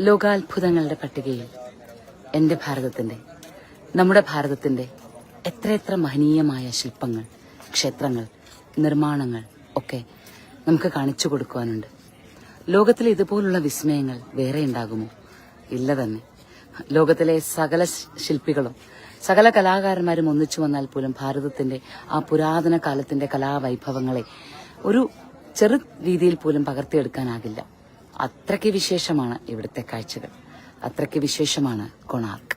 ലോകാത്ഭുതങ്ങളുടെ പട്ടികയിൽ എന്റെ ഭാരതത്തിന്റെ നമ്മുടെ ഭാരതത്തിന്റെ എത്രയെത്ര മഹനീയമായ ശില്പങ്ങൾ ക്ഷേത്രങ്ങൾ നിർമ്മാണങ്ങൾ ഒക്കെ നമുക്ക് കാണിച്ചു കൊടുക്കുവാനുണ്ട്. ലോകത്തിൽ ഇതുപോലുള്ള വിസ്മയങ്ങൾ വേറെ ഉണ്ടാകുമോ? ഇല്ല തന്നെ. ലോകത്തിലെ സകല ശില്പികളും സകല കലാകാരന്മാരും ഒന്നിച്ചു വന്നാൽ പോലും ഭാരതത്തിന്റെ ആ പുരാതന കാലത്തിന്റെ കലാവൈഭവങ്ങളെ ഒരു ചെറു രീതിയിൽ പോലും പകർത്തിയെടുക്കാനാകില്ല. അത്രയ്ക്ക് വിശേഷമാണ് ഇവിടുത്തെ കാഴ്ചകൾ. അത്രയ്ക്ക് വിശേഷമാണ് കൊണാർക്ക്.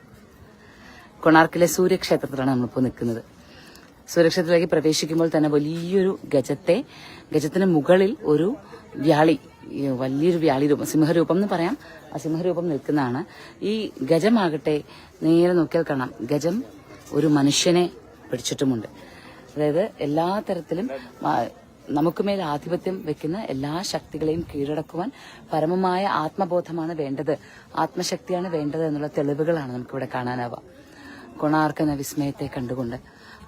കൊണാർക്കിലെ സൂര്യക്ഷേത്രത്തിലാണ് നമ്മളിപ്പോൾ നിൽക്കുന്നത്. സൂര്യക്ഷേത്രത്തിലേക്ക് പ്രവേശിക്കുമ്പോൾ തന്നെ വലിയൊരു ഗജത്തെ ഗജത്തിന് മുകളിൽ ഒരു വ്യാളി വലിയൊരു വ്യാളി രൂപം സിംഹരൂപം എന്ന് പറയാം. ആ സിംഹരൂപം നിൽക്കുന്നതാണ്. ഈ ഗജമാകട്ടെ നേരെ നോക്കിയാൽ കാണാം. ഗജം ഒരു മനുഷ്യനെ പിടിച്ചിട്ടുമുണ്ട്. അതായത് എല്ലാ തരത്തിലും നമുക്കുമേൽ ആധിപത്യം വെക്കുന്ന എല്ലാ ശക്തികളെയും കീഴടക്കുവാൻ പരമമായ ആത്മബോധമാണ് വേണ്ടത്. ആത്മശക്തിയാണ് വേണ്ടത് എന്നുള്ള തെളിവുകളാണ് നമുക്കിവിടെ കാണാനാവുക. കൊണാർക്കെന്ന വിസ്മയത്തെ കണ്ടുകൊണ്ട്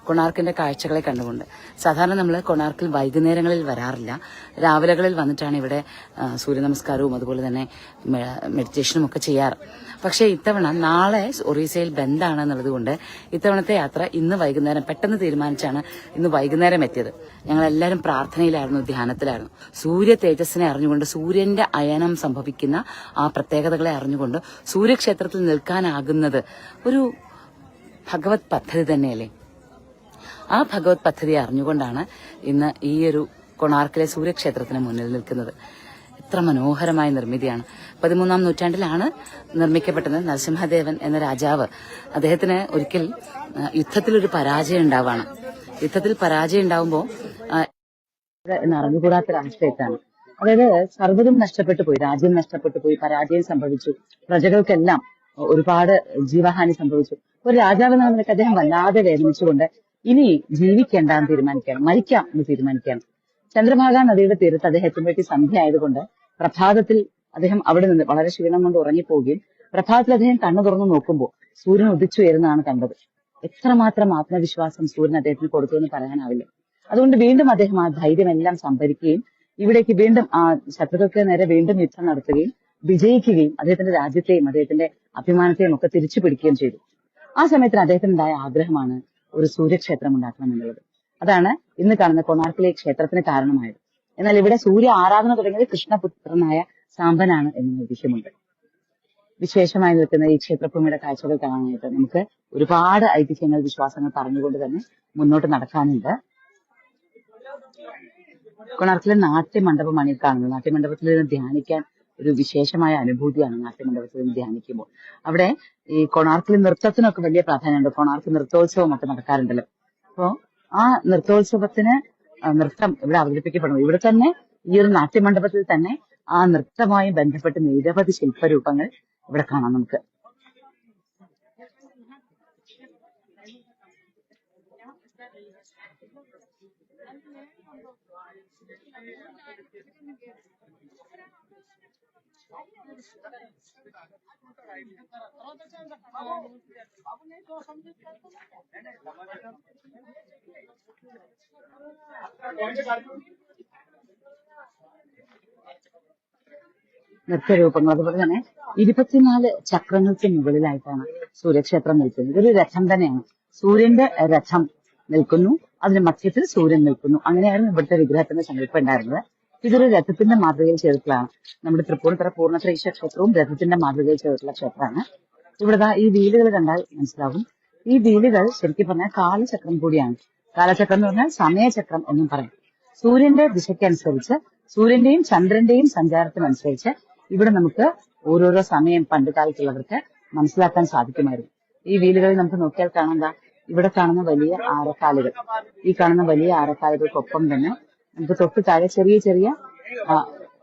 കൊണാർക്കിന്റെ കാഴ്ചകളെ കണ്ടുകൊണ്ട്. സാധാരണ നമ്മൾ കൊണാർക്കിൽ വൈകുന്നേരങ്ങളിൽ വരാറില്ല. രാവിലെകളിൽ വന്നിട്ടാണ് ഇവിടെ സൂര്യ നമസ്കാരവും അതുപോലെ തന്നെ മെഡിറ്റേഷനും ഒക്കെ ചെയ്യാറ്. പക്ഷേ ഇത്തവണ നാളെ ഒറീസയിൽ ബന്ദാണ് എന്നുള്ളത് കൊണ്ട് ഇത്തവണത്തെ യാത്ര ഇന്ന് വൈകുന്നേരം പെട്ടെന്ന് തീരുമാനിച്ചാണ് ഇന്ന് വൈകുന്നേരം എത്തിയത്. ഞങ്ങൾ എല്ലാവരും പ്രാർത്ഥനയിലായിരുന്നു ധ്യാനത്തിലായിരുന്നു. സൂര്യ തേജസ്സിനെ അറിഞ്ഞുകൊണ്ട് സൂര്യന്റെ അയനം സംഭവിക്കുന്ന ആ പ്രത്യേകതകളെ അറിഞ്ഞുകൊണ്ട് സൂര്യക്ഷേത്രത്തിൽ നിൽക്കാനാകുന്നത് ഒരു ഭഗവത് പദ്ധതി തന്നെയല്ലേ? ആ ഭഗവത് പദ്ധതി അറിഞ്ഞുകൊണ്ടാണ് ഇന്ന് ഈ ഒരു കൊണാർക്കിലെ സൂര്യക്ഷേത്രത്തിന് മുന്നിൽ നിൽക്കുന്നത്. എത്ര മനോഹരമായ നിർമ്മിതിയാണ്. പതിമൂന്നാം നൂറ്റാണ്ടിലാണ് നിർമ്മിക്കപ്പെട്ടത് നരസിംഹദേവൻ എന്ന രാജാവ്. അദ്ദേഹത്തിന് ഒരിക്കൽ യുദ്ധത്തിലൊരു പരാജയം ഉണ്ടാവാണ്. യുദ്ധത്തിൽ പരാജയം ഉണ്ടാവുമ്പോൾ എന്ന് അറിഞ്ഞുകൂടാത്തൊരവസ്ഥയെത്താണ് അതായത് സർവതും നഷ്ടപ്പെട്ടു പോയി രാജ്യം നഷ്ടപ്പെട്ടു പോയി പരാജയം സംഭവിച്ചു. പ്രജകൾക്കെല്ലാം ഒരുപാട് ജീവഹാനി സംഭവിച്ചു. ഒരു രാജാവ് എന്ന നിലയ്ക്ക് അദ്ദേഹം വല്ലാതെ വേദനിച്ചുകൊണ്ട് ഇനി ജീവിക്കേണ്ടെന്ന് തീരുമാനിക്കണം മരിക്കാം എന്ന് തീരുമാനിക്കണം. ചന്ദ്രഭാഗ നദിയുടെ തീരത്ത് അദ്ദേഹം എത്തുമ്പോഴേക്ക് സന്ധ്യ ആയതുകൊണ്ട് പ്രഭാതത്തിൽ അദ്ദേഹം അവിടെ നിന്ന് വളരെ ക്ഷീണം കൊണ്ട് ഉറങ്ങിപ്പോവുകയും പ്രഭാതത്തിൽ അദ്ദേഹം കണ്ണു തുറന്നു നോക്കുമ്പോൾ സൂര്യൻ ഉദിച്ചുയരുന്നതാണ് കണ്ടത്. എത്രമാത്രം ആത്മവിശ്വാസം സൂര്യൻ അദ്ദേഹത്തിന് കൊടുത്തു എന്ന് പറയാനാവില്ല. അതുകൊണ്ട് വീണ്ടും അദ്ദേഹം ആ ധൈര്യമെല്ലാം സംഭരിക്കുകയും ഇവിടേക്ക് വീണ്ടും ആ ശത്രുക്കൾക്ക് നേരെ വീണ്ടും യുദ്ധം നടത്തുകയും വിജയിക്കുകയും അദ്ദേഹത്തിന്റെ രാജ്യത്തെയും അദ്ദേഹത്തിന്റെ അഭിമാനത്തെയും ഒക്കെ തിരിച്ചു പിടിക്കുകയും ചെയ്തു. ആ സമയത്തിന് അദ്ദേഹത്തിനുണ്ടായ ആഗ്രഹമാണ് ഒരു സൂര്യക്ഷേത്രം ഉണ്ടാക്കണം എന്നുള്ളത്. അതാണ് ഇന്ന് കാണുന്ന കൊണാർക്കിലെ ക്ഷേത്രത്തിന് കാരണമായത്. എന്നാൽ ഇവിടെ സൂര്യ ആരാധന തുടങ്ങിയത് കൃഷ്ണപുത്രനായ സാമ്പനാണ് എന്ന ഐതിഹ്യമുണ്ട് വിശേഷമായി നിൽക്കുന്ന ഈ ക്ഷേത്രഭൂമിയുടെ കാഴ്ചകൾ കാണാനായിട്ട് നമുക്ക് ഒരുപാട് ഐതിഹ്യങ്ങൾ വിശ്വാസങ്ങൾ പറഞ്ഞുകൊണ്ട് തന്നെ മുന്നോട്ട് നടക്കാനുണ്ട്. കൊണാർക്കിലെ നാട്യമണ്ഡപമാണ് ഈ കാണുന്നത്. നാട്യമണ്ഡപത്തിൽ നിന്ന് ധ്യാനിക്കാൻ ഒരു വിശേഷമായ അനുഭൂതിയാണ് നാട്യമണ്ഡപത്തിൽ ധ്യാനിക്കുമ്പോൾ. അവിടെ ഈ കൊണാർക്കിൽ നൃത്തത്തിനൊക്കെ വലിയ പ്രാധാന്യമുണ്ട്. കൊണാർക്ക് നൃത്തോത്സവം ഒക്കെ നടക്കാറുണ്ടല്ലോ. അപ്പോ ആ നൃത്തോത്സവത്തിന് നൃത്തം ഇവിടെ അവതരിപ്പിക്കപ്പെടുന്നു. ഇവിടെ തന്നെ ഈ ഒരു നാട്യമണ്ഡപത്തിൽ തന്നെ ആ നൃത്തമായി ബന്ധപ്പെട്ട് നിരവധി ശില്പരൂപങ്ങൾ ഇവിടെ കാണാം നമുക്ക്. നൃത്തരൂപങ്ങൾ അതുപോലെ തന്നെ ഇരുപത്തിനാല് ചക്രങ്ങൾക്ക് മുകളിലായിട്ടാണ് സൂര്യക്ഷേത്രം നിൽക്കുന്നത്. ഇതൊരു രഥം തന്നെയാണ്. സൂര്യന്റെ രഥം നിൽക്കുന്നു. അതിന് മധ്യത്തിൽ സൂര്യൻ നിൽക്കുന്നു. അങ്ങനെയായിരുന്നു ഇവിടുത്തെ വിഗ്രഹത്തിന്റെ സങ്കല്പം ഉണ്ടായിരുന്നത്. ഇതൊരു രഥത്തിന്റെ മാതൃകയിൽ ചേർത്തലാണ് നമ്മുടെ തൃപ്പൂണിത്തറ പൂർണത്രേശ്വര ക്ഷേത്രവും രഥത്തിന്റെ മാതൃകയിൽ ചേർത്തുള്ള ക്ഷേത്രമാണ്. ഇവിടെ ഈ വീലുകൾ കണ്ടാൽ മനസ്സിലാവും. ഈ വീലുകൾ ശരിക്കും പറഞ്ഞാൽ കാലചക്രം കൂടിയാണ്. കാലചക്രം എന്ന് പറഞ്ഞാൽ സമയചക്രം എന്നും പറയും. സൂര്യന്റെ ദിശയ്ക്കനുസരിച്ച് സൂര്യന്റെയും ചന്ദ്രന്റെയും സഞ്ചാരത്തിനനുസരിച്ച് ഇവിടെ നമുക്ക് ഓരോരോ സമയം പണ്ട് കാലത്തുള്ളവർക്ക് മനസ്സിലാക്കാൻ സാധിക്കുമായിരുന്നു. ഈ വീലുകളിൽ നമുക്ക് നോക്കിയാൽ കാണാം ദാ ഇവിടെ കാണുന്ന വലിയ ആരക്കാലുകൾ ഈ കാണുന്ന വലിയ ആരക്കാലുകൾക്കൊപ്പം തന്നെ നമുക്ക് തൊട്ട് താഴെ ചെറിയ ചെറിയ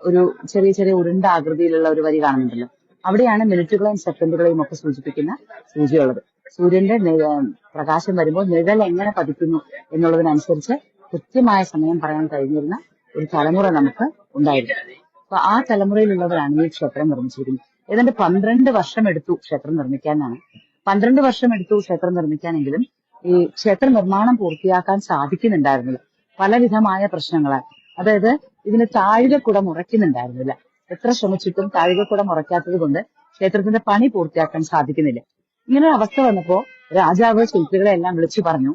ഒരു ചെറിയ ചെറിയ ഉരുണ്ട ആകൃതിയിലുള്ള ഒരു വരി കാണുന്നുണ്ടല്ലോ. അവിടെയാണ് മിനിറ്റുകളെയും സെക്കൻഡുകളെയും ഒക്കെ സൂചിപ്പിക്കുന്ന സൂചിയുള്ളത്. സൂര്യന്റെ പ്രകാശം വരുമ്പോൾ നിഴൽ എങ്ങനെ പതിക്കുന്നു എന്നുള്ളതിനനുസരിച്ച് കൃത്യമായ സമയം പറയാൻ കഴിഞ്ഞിരുന്ന ഒരു തലമുറ നമുക്ക് ഉണ്ടായിരുന്നു. അപ്പൊ ആ തലമുറയിലുള്ളവരാണ് ഈ ക്ഷേത്രം നിർമ്മിച്ചിരിക്കുന്നത്. ഏതാണ്ട് പന്ത്രണ്ട് വർഷം എടുത്തു ക്ഷേത്രം നിർമ്മിക്കാനാണ് പന്ത്രണ്ട് വർഷം എടുത്തു ക്ഷേത്രം നിർമ്മിക്കാനെങ്കിലും ഈ ക്ഷേത്ര നിർമ്മാണം പൂർത്തിയാക്കാൻ സാധിക്കുന്നുണ്ടായിരുന്നില്ല. പലവിധമായ പ്രശ്നങ്ങളാൽ. അതായത് ഇതിന് താഴികക്കുടം ഉറയ്ക്കുന്നുണ്ടായിരുന്നില്ല എത്ര ശ്രമിച്ചിട്ടും താഴികക്കുടം ഉറയ്ക്കാത്തത് കൊണ്ട് ക്ഷേത്രത്തിന്റെ പണി പൂർത്തിയാക്കാൻ സാധിക്കുന്നില്ല. ഇങ്ങനെ ഒരു അവസ്ഥ വന്നപ്പോ രാജാവ് ശില്പികളെ എല്ലാം വിളിച്ചു പറഞ്ഞു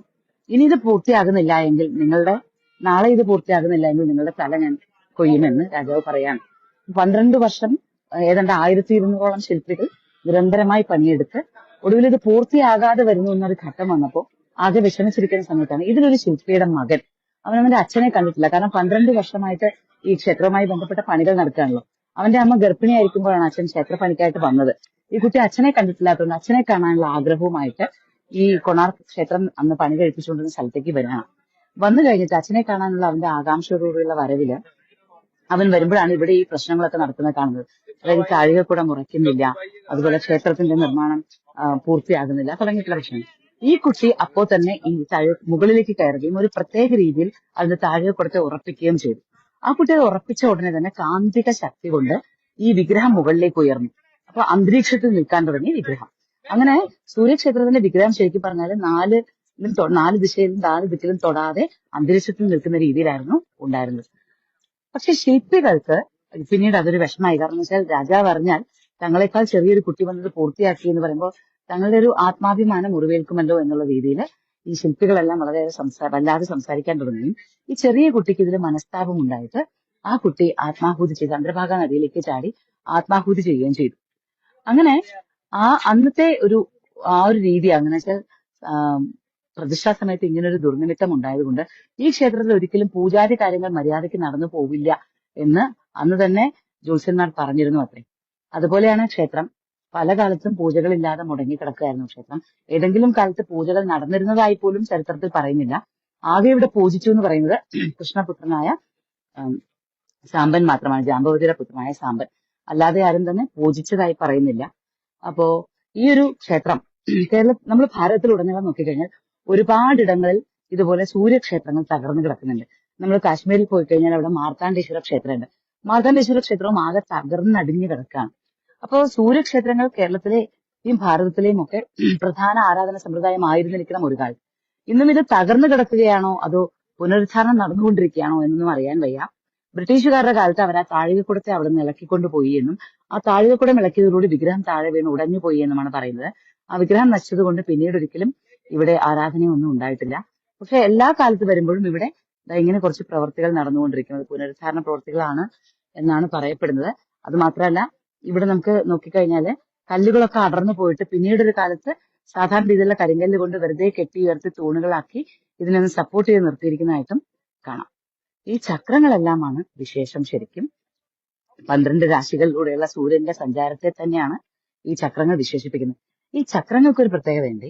ഇനി ഇത് പൂർത്തിയാകുന്നില്ല എങ്കിൽ നിങ്ങളുടെ നാളെ ഇത് പൂർത്തിയാകുന്നില്ല എങ്കിൽ നിങ്ങളുടെ തല ഞാൻ കൊയ്യുമെന്ന് രാജാവ് പറയാണ്. പന്ത്രണ്ട് വർഷം ഏതാണ്ട് ആയിരത്തി ഇരുന്നൂറോളം ശില്പികൾ നിരന്തരമായി പണിയെടുത്ത് ഒടുവിൽ ഇത് പൂർത്തിയാകാതെ വരുന്നു എന്നൊരു ഘട്ടം വന്നപ്പോ ആകെ വിഷമിച്ചിരിക്കുന്ന സമയത്താണ്. ഇതിലൊരു ശില്പിയുടെ മകൻ. അവൻ അവന്റെ അച്ഛനെ കണ്ടിട്ടില്ല. കാരണം പന്ത്രണ്ട് വർഷമായിട്ട് ഈ ക്ഷേത്രവുമായി ബന്ധപ്പെട്ട പണികൾ നടക്കുകയാണല്ലോ അവന്റെ അമ്മ ഗർഭിണിയായിരിക്കുമ്പോഴാണ് അച്ഛൻ ക്ഷേത്രപ്പണിക്കായിട്ട് വന്നത്. ഈ കുട്ടി അച്ഛനെ കണ്ടിട്ടില്ലാത്തതുകൊണ്ട് അച്ഛനെ കാണാനുള്ള ആഗ്രഹവുമായിട്ട് ഈ കൊണാർക്ക് ക്ഷേത്രം അന്ന് പണി കഴിപ്പിച്ചുകൊണ്ടിരുന്ന സ്ഥലത്തേക്ക് വരികയാണ്. വന്നു കഴിഞ്ഞിട്ട് അച്ഛനെ കാണാനുള്ള അവന്റെ ആകാംക്ഷയോടുകൂടിയുള്ള വരവിൽ അവൻ വരുമ്പോഴാണ് ഇവിടെ ഈ പ്രശ്നങ്ങളൊക്കെ നടക്കുന്നത് കാണുന്നത്. അതായത് താഴിക കൂടെ മുറയ്ക്കുന്നില്ല അതുപോലെ ക്ഷേത്രത്തിന്റെ നിർമ്മാണം പൂർത്തിയാകുന്നില്ല. തുടങ്ങിയിട്ടുള്ള പ്രശ്നം ഈ കുട്ടി അപ്പോ തന്നെ ഈ താഴെ മുകളിലേക്ക് കയറുകയും ഒരു പ്രത്യേക രീതിയിൽ അതിന്റെ താഴെ കൊടുത്ത് ഉറപ്പിക്കുകയും ചെയ്തു. ആ കുട്ടി ഉറപ്പിച്ച ഉടനെ തന്നെ കാന്തിക ശക്തി കൊണ്ട് ഈ വിഗ്രഹം മുകളിലേക്ക് ഉയർന്നു. അപ്പൊ അന്തരീക്ഷത്തിൽ നിൽക്കാൻ തുടങ്ങി വിഗ്രഹം. അങ്ങനെ സൂര്യക്ഷേത്രത്തിന്റെ വിഗ്രഹം ശരിക്കും പറഞ്ഞാൽ നാല് നാല് ദിശയിലും നാല് ദിക്കിലും തൊടാതെ അന്തരീക്ഷത്തിൽ നിൽക്കുന്ന രീതിയിലായിരുന്നു ഉണ്ടായിരുന്നത്. പക്ഷെ ശില്പികൾക്ക് പിന്നീട് അതൊരു വിഷമായി കാരണം വെച്ചാൽ രാജാവ് അറിഞ്ഞാൽ തങ്ങളെക്കാൾ ചെറിയൊരു കുട്ടി വന്നത് പൂർത്തിയാക്കി എന്ന് പറയുമ്പോൾ തങ്ങളുടെ ഒരു ആത്മാഭിമാനം മുറിവേൽക്കുമല്ലോ എന്നുള്ള രീതിയിൽ ഈ ശില്പികളെല്ലാം വളരെ സംസാ വല്ലാതെ സംസാരിക്കാൻ തുടങ്ങുകയും ഈ ചെറിയ കുട്ടിക്ക് ഇതിൽ മനസ്താപം ഉണ്ടായിട്ട് ആ കുട്ടി ആത്മാഹൂതി ചെയ്ത് ചന്ദ്രഭാഗ നദിയിലേക്ക് ചാടി ആത്മാഹൂതി ചെയ്യുകയും ചെയ്തു. അങ്ങനെ ആ അന്നത്തെ ഒരു ആ ഒരു രീതി അങ്ങനെ വെച്ചാൽ പ്രതിഷ്ഠാ സമയത്ത് ഇങ്ങനെ ഒരു ദുർനിമിത്തം ഉണ്ടായതുകൊണ്ട് ഈ ക്ഷേത്രത്തിൽ ഒരിക്കലും പൂജാതി കാര്യങ്ങൾ മര്യാദയ്ക്ക് നടന്നു പോവില്ല എന്ന് അന്ന് തന്നെ ജ്യോത്സ്യന്മാർ പറഞ്ഞിരുന്നു അത്രേ. അതുപോലെയാണ് ക്ഷേത്രം. പല കാലത്തും പൂജകളില്ലാതെ മുടങ്ങി കിടക്കുകയായിരുന്നു ക്ഷേത്രം. ഏതെങ്കിലും കാലത്ത് പൂജകൾ നടന്നിരുന്നതായി പോലും ചരിത്രത്തിൽ പറയുന്നില്ല. ആകെ ഇവിടെ പൂജിച്ചു എന്ന് പറയുന്നത് കൃഷ്ണപുത്രനായ സാമ്പൻ മാത്രമാണ്. ജാമ്പവതിയുടെ പുത്രനായ സാമ്പൻ. അല്ലാതെ ആരും തന്നെ പൂജിച്ചതായി പറയുന്നില്ല. അപ്പോ ഈ ഒരു ക്ഷേത്രം കേരള നമ്മൾ ഭാരതത്തിലുടനീളം നോക്കിക്കഴിഞ്ഞാൽ ഒരുപാടിടങ്ങളിൽ ഇതുപോലെ സൂര്യക്ഷേത്രങ്ങൾ തകർന്നു കിടക്കുന്നുണ്ട്. നമ്മൾ കാശ്മീരിൽ പോയി കഴിഞ്ഞാൽ അവിടെ മാർത്താണ്ഡേശ്വര ക്ഷേത്രമുണ്ട്. മാർത്താണ്ഡേശ്വര ക്ഷേത്രവും ആകെ തകർന്നടിഞ്ഞു കിടക്കുകയാണ്. അപ്പോൾ സൂര്യക്ഷേത്രങ്ങൾ കേരളത്തിലെയും ഭാരതത്തിലെയും ഒക്കെ പ്രധാന ആരാധന സമ്പ്രദായം ആയിരുന്നിരിക്കണം ഒരു കാലം ഇന്നും ഇത് തകർന്നു കിടക്കുകയാണോ? അതോ പുനരുദ്ധാരണം നടന്നുകൊണ്ടിരിക്കുകയാണോ എന്നൊന്നും അറിയാൻ വയ്യ. ബ്രിട്ടീഷുകാരുടെ കാലത്ത് അവർ ആ താഴികക്കുടത്തെ അവിടെ നിന്ന് ഇളക്കിക്കൊണ്ടുപോയി എന്നും ആ താഴികക്കുടം ഇളക്കിയതിലൂടെ വിഗ്രഹം താഴെ വീണ് ഉടഞ്ഞു പോയി എന്നുമാണ് പറയുന്നത്. ആ വിഗ്രഹം നശിച്ചതുകൊണ്ട് പിന്നീട് ഒരിക്കലും ഇവിടെ ആരാധനയൊന്നും ഉണ്ടായിട്ടില്ല. പക്ഷെ എല്ലാ കാലത്ത് വരുമ്പോഴും ഇവിടെ ഇങ്ങനെ കുറച്ച് പ്രവർത്തികൾ നടന്നുകൊണ്ടിരിക്കുന്നത്. പുനരുദ്ധാരണ പ്രവർത്തികളാണ് എന്നാണ് പറയപ്പെടുന്നത്. അത് മാത്രമല്ല ഇവിടെ നമുക്ക് നോക്കിക്കഴിഞ്ഞാൽ കല്ലുകളൊക്കെ അടർന്നു പോയിട്ട് പിന്നീട് ഒരു കാലത്ത് സാധാരണ രീതിയിലുള്ള കരിങ്കല്ല് കൊണ്ട് വെറുതെ കെട്ടി ഉയർത്തി തൂണുകളാക്കി ഇതിനൊന്ന് സപ്പോർട്ട് ചെയ്ത് നിർത്തിയിരിക്കുന്നതായിട്ടും കാണാം. ഈ ചക്രങ്ങളെല്ലാമാണ് വിശേഷം ശരിക്കും. പന്ത്രണ്ട് രാശികളിലൂടെയുള്ള സൂര്യന്റെ സഞ്ചാരത്തെ തന്നെയാണ് ഈ ചക്രങ്ങൾ വിശേഷിപ്പിക്കുന്നത്. ഈ ചക്രങ്ങൾക്ക് ഒരു പ്രത്യേകതയുണ്ട്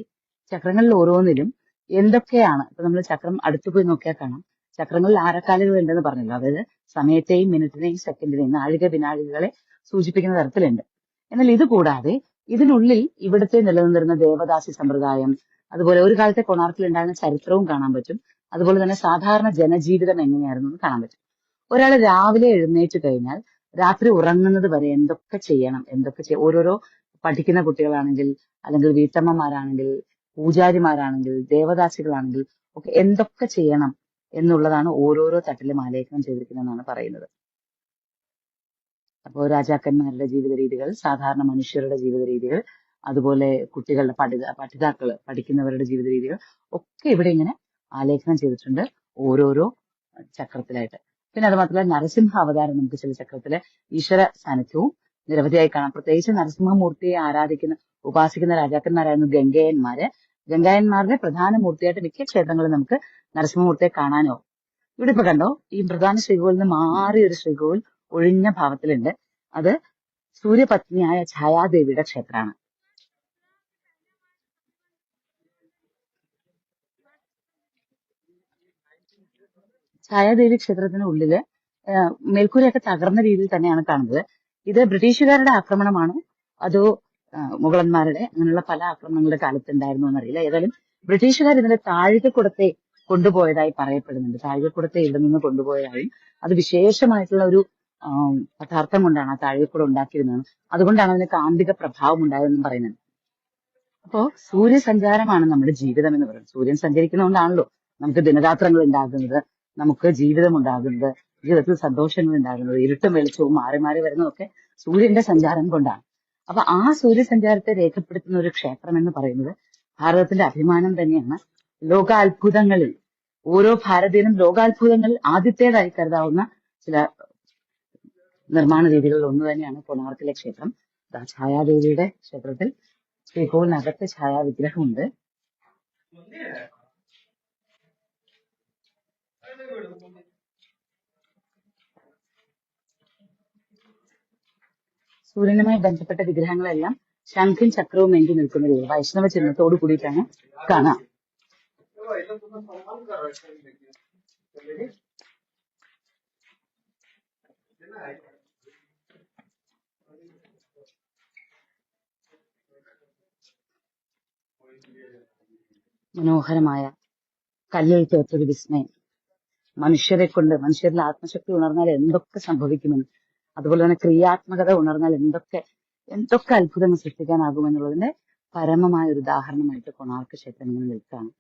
ചക്രങ്ങളിൽ ഓരോന്നിലും എന്തൊക്കെയാണ്? ഇപ്പൊ നമ്മൾ ചക്രം അടുത്തു പോയി നോക്കിയാൽ കാണാം. ചക്രങ്ങളിൽ ആരക്കാലുകൾ ഉണ്ടെന്ന് പറഞ്ഞല്ലോ. അതായത് സമയത്തെയും മിനിറ്റിനെയും സെക്കൻഡിനെയും നാഴിക വിനാഴികകളെ സൂചിപ്പിക്കുന്ന തരത്തിലുണ്ട്. എന്നാൽ ഇതുകൂടാതെ ഇതിനുള്ളിൽ ഇവിടുത്തെ നിലനിന്നിരുന്ന ദേവദാസി സമ്പ്രദായം അതുപോലെ ഒരു കാലത്തെ കൊണാർക്കിൽ ഉണ്ടായിരുന്ന ചരിത്രവും കാണാൻ പറ്റും. അതുപോലെ തന്നെ സാധാരണ ജനജീവിതം എങ്ങനെയായിരുന്നു എന്ന് കാണാൻ പറ്റും. ഒരാൾ രാവിലെ എഴുന്നേറ്റ് കഴിഞ്ഞാൽ രാത്രി ഉറങ്ങുന്നത് വരെ എന്തൊക്കെ ചെയ്യണം എന്തൊക്കെ ചെയ്യ ഓരോരോ പഠിക്കുന്ന കുട്ടികളാണെങ്കിൽ അല്ലെങ്കിൽ വീട്ടമ്മമാരാണെങ്കിൽ പൂജാരിമാരാണെങ്കിൽ ദേവദാസികളാണെങ്കിൽ ഒക്കെ എന്തൊക്കെ ചെയ്യണം എന്നുള്ളതാണ് ഓരോരോ തട്ടിലും ആലേഖനം ചെയ്തിരിക്കുന്നതെന്നാണ് പറയുന്നത്. അപ്പോൾ രാജാക്കന്മാരുടെ ജീവിത രീതികൾ സാധാരണ മനുഷ്യരുടെ ജീവിത രീതികൾ അതുപോലെ കുട്ടികളുടെ പഠിത പഠിതാക്കൾ പഠിക്കുന്നവരുടെ ജീവിത രീതികൾ ഒക്കെ ഇവിടെ ഇങ്ങനെ ആലേഖനം ചെയ്തിട്ടുണ്ട് ഓരോരോ ചക്രത്തിലായിട്ട്. പിന്നെ അത് മാത്രമല്ല നരസിംഹ അവതാരം നമുക്ക് ചില ചക്രത്തിൽ ഈശ്വര സാന്നിധ്യവും നിരവധിയായി കാണാം. പ്രത്യേകിച്ച് നരസിംഹമൂർത്തിയെ ആരാധിക്കുന്ന ഉപാസിക്കുന്ന രാജാക്കന്മാരായിരുന്നു ഗംഗയന്മാര്. ഗംഗായന്മാരുടെ പ്രധാന മൂർത്തിയായിട്ട് മിക്ക ക്ഷേത്രങ്ങളിൽ നമുക്ക് നരസിംഹമൂർത്തിയെ കാണാനോ ഇവിടെ ഇപ്പൊ കണ്ടോ ഈ പ്രധാന ശ്രീകോവിൽ നിന്ന് മാറി ഒരു ശ്രീകോവിൽ ഒഴിഞ്ഞ ഭാവത്തിലുണ്ട്. അത് സൂര്യപത്നിയായ ഛായാദേവിയുടെ ക്ഷേത്രമാണ്. ഛായാദേവി ക്ഷേത്രത്തിന് ഉള്ളിൽ മേൽക്കൂരയൊക്കെ തകർന്ന രീതിയിൽ തന്നെയാണ് കാണുന്നത്. ഇത് ബ്രിട്ടീഷുകാരുടെ ആക്രമണമാണോ. അതോ മുഗളന്മാരുടെ അങ്ങനെയുള്ള പല ആക്രമണങ്ങളുടെ കാലത്ത് ഉണ്ടായിരുന്നു എന്നറിയില്ല. ഏതായാലും ബ്രിട്ടീഷുകാർ ഇതിന്റെ താഴികക്കുടത്തെ കൊണ്ടുപോയതായി പറയപ്പെടുന്നുണ്ട്. താഴികക്കുടത്തെ ഇവിടെ നിന്ന് കൊണ്ടുപോയതായും അത് വിശേഷമായിട്ടുള്ള ഒരു പദാർത്ഥം കൊണ്ടാണ് ആ താഴെക്കൂടെ ഉണ്ടാക്കിയിരുന്നത്. അതുകൊണ്ടാണ് അതിന് കാന്തിക പ്രഭാവം ഉണ്ടായതെന്നും പറയുന്നത്. അപ്പോ സൂര്യസഞ്ചാരമാണ് നമ്മുടെ ജീവിതം എന്ന് പറയുന്നത്. സൂര്യൻ സഞ്ചരിക്കുന്നതുകൊണ്ടാണല്ലോ നമുക്ക് ദിനരാത്രങ്ങൾ ഉണ്ടാകുന്നത് നമുക്ക് ജീവിതം ഉണ്ടാകുന്നത് ജീവിതത്തിൽ സന്തോഷങ്ങൾ ഉണ്ടാകുന്നത് ഇരുട്ടും വെളിച്ചവും മാറി മാറി വരുന്നതൊക്കെ സൂര്യന്റെ സഞ്ചാരം കൊണ്ടാണ്. അപ്പൊ ആ സൂര്യസഞ്ചാരത്തെ രേഖപ്പെടുത്തുന്ന ഒരു ക്ഷേത്രം എന്ന് പറയുന്നത് ഭാരതത്തിന്റെ അഭിമാനം തന്നെയാണ്. ലോകാത്ഭുതങ്ങളിൽ ഓരോ ഭാരതീയനും ലോകാത്ഭുതങ്ങളിൽ ആദ്യത്തേതായി കരുതാവുന്ന ചില നിർമ്മാണ രീതികളിൽ ഒന്ന് തന്നെയാണ് കൊണാർക്കിലെ ക്ഷേത്രം. ഛായാദേവിയുടെ ക്ഷേത്രത്തിൽ ശ്രീകോവിലിനകത്ത് ഛായാവിഗ്രഹമുണ്ട്. സൂര്യനുമായി ബന്ധപ്പെട്ട വിഗ്രഹങ്ങളെല്ലാം ശംഖും ചക്രവും ഏന്തി നിൽക്കുന്ന രീതി വൈഷ്ണവ ചിഹ്നത്തോട് കൂടിയിട്ടാണ് കാണാം. മനോഹരമായ കല്ലിൽ തീർത്തൊരു വിസ്മയം മനുഷ്യരെ കൊണ്ട് മനുഷ്യരിൽ ആത്മശക്തി ഉണർന്നാൽ എന്തൊക്കെ സംഭവിക്കുമെന്ന് അതുപോലെ തന്നെ ക്രിയാത്മകത ഉണർന്നാൽ എന്തൊക്കെ എന്തൊക്കെ അത്ഭുതങ്ങൾ സൃഷ്ടിക്കാനാകുമെന്നുള്ളതിന്റെ പരമമായ ഒരു ഉദാഹരണമായിട്ട് കൊണാർക്ക് ക്ഷേത്രം ഇങ്ങനെ നിൽക്കുകയാണ്.